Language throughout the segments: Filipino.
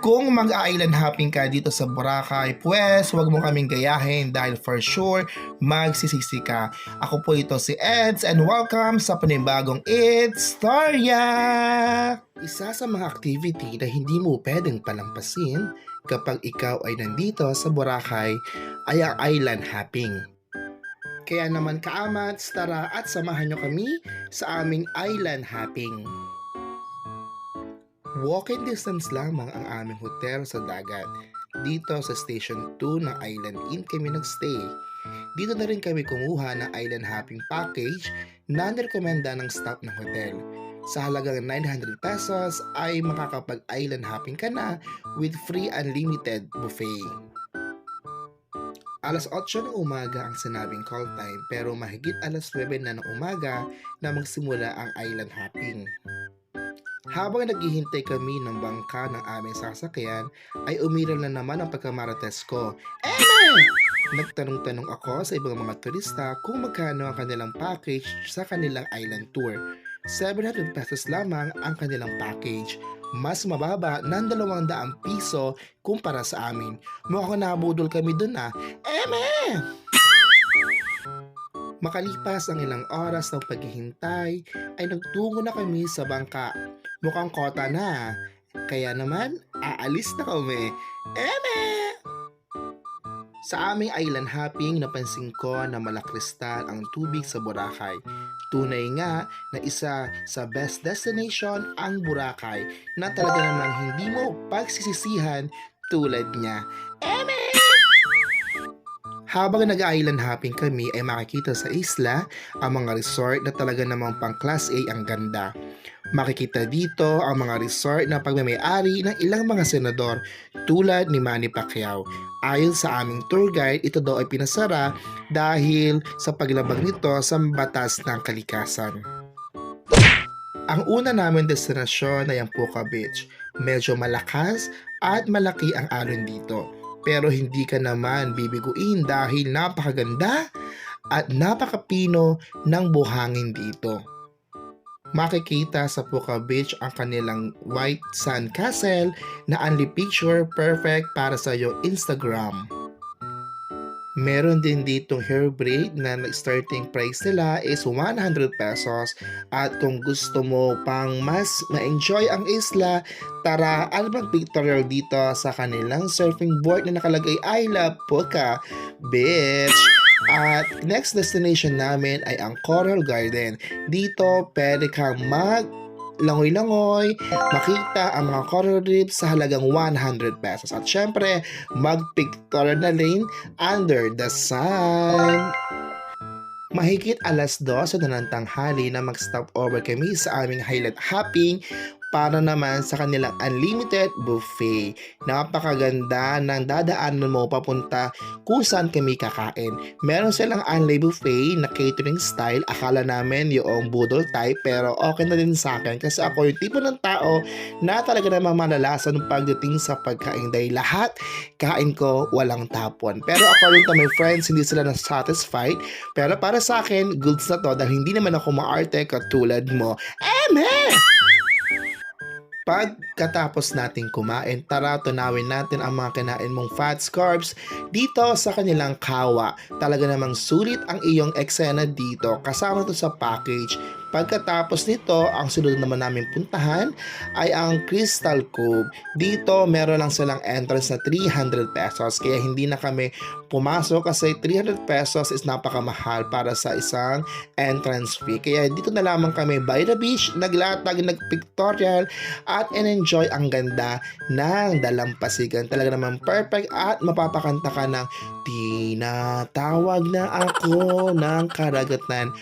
Kung mag-island hopping ka dito sa Boracay, pues huwag mo kaming gayahin dahil for sure magsisisi ka. Ako po ito si Eds and welcome sa panibagong It's Storya! Isa sa mga activity na hindi mo pwedeng palampasin kapag ikaw ay nandito sa Boracay ay ang island hopping. Kaya naman kaamats, tara at samahan nyo kami sa aming island hopping. Walking distance lamang ang aming hotel sa dagat. Dito sa Station 2 ng Island Inn kami nagstay. Dito na rin kami kumuha ng island hopping package na nirekomenda ng staff ng hotel. Sa halagang 900 pesos ay makakapag-island hopping ka na with free unlimited buffet. Alas 8 ng umaga ang sinabing call time pero mahigit alas 9 na ng umaga na magsimula ang island hopping. Habang naghihintay kami ng bangka ng aming sasakyan, ay umiral na naman ang pagkamarates ko. Eme! Nagtanong-tanong ako sa ibang mga turista kung magkano ang kanilang package sa kanilang island tour. 700 pesos lamang ang kanilang package. Mas mababa ng 200 piso kumpara sa amin. Mukhang nabudol kami dun ah. Eme! Makalipas ang ilang oras ng paghihintay, ay nagtungo na kami sa bangka. Mukhang kota na. Kaya naman, aalis na kami. Eme! Sa aming island hopping, napansin ko na malakristal ang tubig sa Boracay. Tunay nga na isa sa best destination ang Boracay na talaga namang hindi mo pagsisisihan tulad niya. Eme! Habang nag-island hopping kami ay makikita sa isla ang mga resort na talaga namang pang class A ang ganda. Makikita dito ang mga resort na pagmamayari ng ilang mga senador tulad ni Manny Pacquiao. Ayon sa aming tour guide, ito daw ay pinasara dahil sa paglabag nito sa batas ng kalikasan. Ang una namin destinasyon ay ang Puka Beach. Medyo malakas at malaki ang alon dito. Pero hindi ka naman bibiguin dahil napakaganda at napakapino ng buhangin dito. Makikita sa Puka Beach ang kanilang white sand castle na only picture perfect para sa iyong Instagram. Meron din ditong hair braid na starting price nila is 100 pesos at kung gusto mo pang mas ma-enjoy ang isla, tara at mag-pictorial dito sa kanilang surfing board na nakalagay I love Puka Beach. At next destination namin ay ang Coral Garden. Dito pwede kang mag langoy-langoy, makita ang mga coral reefs sa halagang 100 pesos. At syempre, mag-pictorial na rin under the sun. Mahigit alas 12 na ng tanghali na mag-stop over kami sa aming highlight hopping para naman sa kanilang unlimited buffet. Napakaganda ng dadaanan mo papunta kung saan kami kakain. Meron silang unlimited buffet na catering style. Akala namin yung budol type pero okay na din sa akin kasi ako yung tipo ng tao na talaga namang malalasan pagdating sa pagkain dahil lahat kain ko walang tapon. Pero according to my friends, hindi sila na satisfied. Pero para sa akin, goods na to dahil hindi naman ako maarte katulad mo. Eme! pague Pagkatapos nating kumain, tara tunawin natin ang mga kinain mong fats carbs dito sa kanilang kawa. Talaga namang sulit ang iyong eksena dito kasama to sa package. Pagkatapos nito, ang sunod naman namin puntahan ay ang Crystal Cove. Dito, meron lang silang entrance na 300 pesos. Kaya hindi na kami pumasok kasi 300 pesos is napakamahal para sa isang entrance fee. Kaya dito na lamang kami by the beach, naglatag, nagpictorial at enjoy ang ganda ng dalampasigan. Talaga naman perfect at mapapakanta ka ng Tinatawag na ako ng karagatan.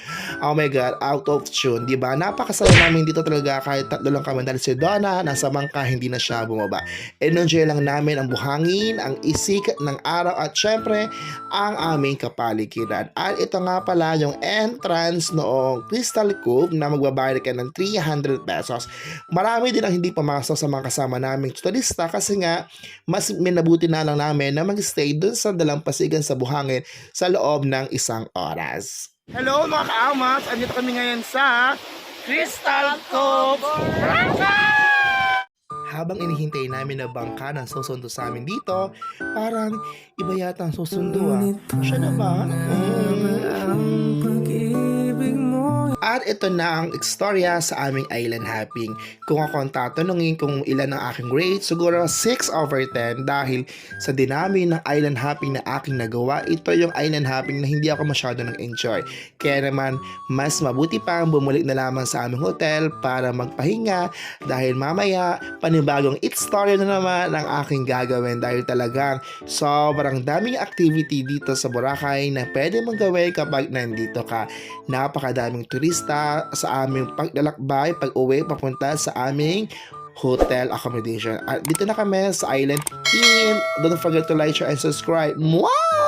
Oh my God, out of tune, di ba? Napakasaya namin dito talaga kahit tatlo lang kami dahil si Donna nasa bangka, hindi na siya bumaba. Enjoy lang namin ang buhangin, ang isik ng araw at syempre ang aming kapaligiran. At ito nga pala yung entrance noong Crystal Cove na magbabayad ka ng 300 pesos. Marami din ang hindi pumasok sa mga kasama naming turista kasi nga mas minabuti na lang namin na mag-stay dun sa dalampasigan sa buhangin sa loob ng isang oras. Hello mga kaamas! Andito kami ngayon sa Crystal Cove, habang inihintay namin na bangka na susundo sa amin dito, parang iba yata ang susundo ah. Siya na ba? At ito na ang istorya sa aming island hopping. Kung ako ang tatanungin kung ilan ang aking grade, siguro 6 over 10 dahil sa dinami ng island hopping na aking nagawa, ito yung island hopping na hindi ako masyado nag-enjoy. Kaya naman, mas mabuti pa ang bumalik na lamang sa aming hotel para magpahinga dahil mamaya, panibagong it story na naman ang aking gagawin dahil talagang sobrang daming activity dito sa Boracay na pwede mong gawin kapag nandito ka. Napakadaming turista sa aming paglalakbay pag uwi papunta sa aming hotel accommodation. At dito na kami sa Island Inn. Don't forget to like, share, and subscribe. Wow!